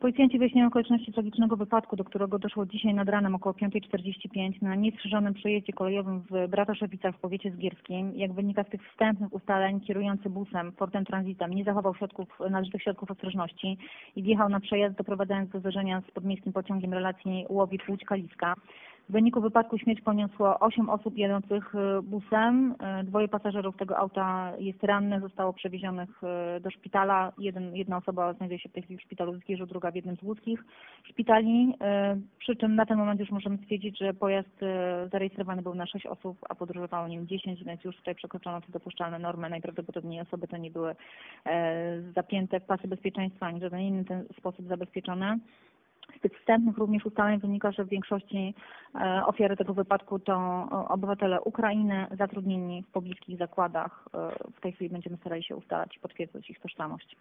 Policjanci wyjaśniają okoliczności tragicznego wypadku, do którego doszło dzisiaj nad ranem około 5.45 na niestrzyżonym przejeździe kolejowym w Bratoszewicach w powiecie zgierskim. Jak wynika z tych wstępnych ustaleń, kierujący busem Fortem Transitem nie zachował środków, należytych środków ostrożności i wjechał na przejazd, doprowadzając do zderzenia z podmiejskim pociągiem relacji Łowicz-Łódź-Kaliska. W wyniku wypadku śmierć poniosło 8 osób jadących y, busem. Y, Dwoje pasażerów tego auta jest rannych, zostało przewiezionych y, do szpitala. Jeden, jedna osoba znajduje się w tej chwili w szpitalu w Zgierzu, druga w jednym z łódzkich szpitali. Przy czym na ten moment już możemy stwierdzić, że pojazd zarejestrowany był na 6 osób, a podróżowało nim 10, więc już tutaj przekroczono te dopuszczalne normy. Najprawdopodobniej osoby to nie były e, zapięte w pasy bezpieczeństwa ani w żaden inny ten sposób zabezpieczone. Z tych wstępnych również ustaleń wynika, że w większości e, ofiary tego wypadku to e, obywatele Ukrainy zatrudnieni w pobliskich zakładach. E, W tej chwili będziemy starali się ustalać i potwierdzać ich tożsamość.